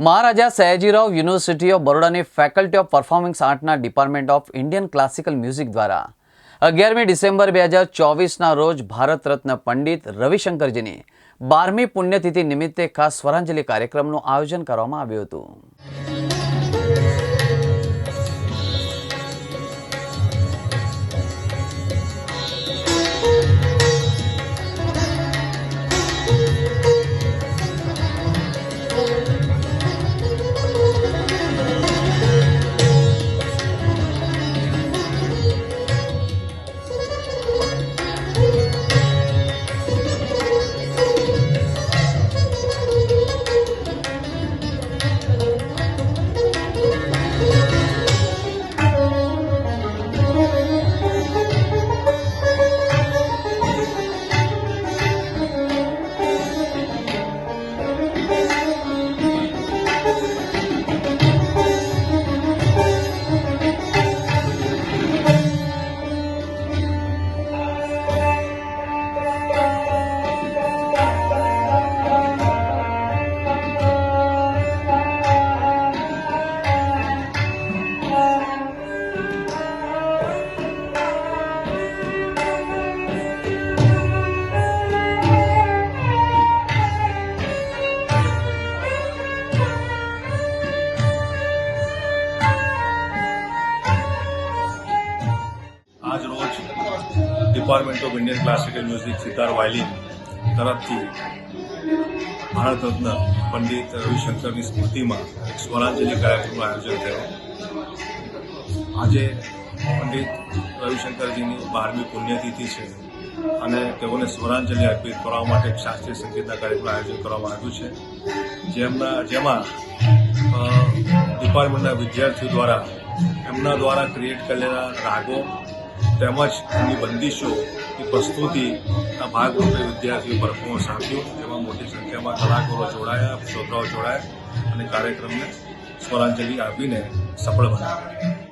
Maharaja Sayajirao university of બરોડાની faculty of performing આર્ટના department of Indian classical music દ્વારા અગિયારમી December બે હજાર ચોવીસના રોજ ભારત રત્ન પંડિત રવિશંકરજીની બારમી પુણ્યતિથિ નિમિત્તે ખાસ સ્વરાંજલિ કાર્યક્રમનું આયોજન કરવામાં આવ્યું હતું. Department of Indian classical music sitar violin તરફથી ભારત રત્ન પંડિત રવિશંકરની સ્મૃતિમાં એક સ્વરાંજલિ કાર્યક્રમનું આયોજન થયું. આજે પંડિત રવિશંકરજીની બારમી પુણ્યતિથિ છે અને તેઓને સ્વરાંજલિ અર્પિત કરવા માટે એક શાસ્ત્રીય સંગીતના કાર્યક્રમનું આયોજન કરવામાં આવ્યું છે. જેમના, જેમાં ડિપાર્ટમેન્ટના વિદ્યાર્થીઓ દ્વારા એમના દ્વારા ક્રિએટ કરેલા રાગો તેમજ એમની બંદીશોની પ્રસ્તુતિના ભાગરૂપે વિદ્યાર્થીઓ પરફોર્મન્સ આપ્યું જેમાં મોટી સંખ્યામાં કલાકારો જોડાયા, શ્રોતાઓ જોડાયા અને કાર્યક્રમને સ્વરાંજલિ આપીને સફળ બનાવ્યા.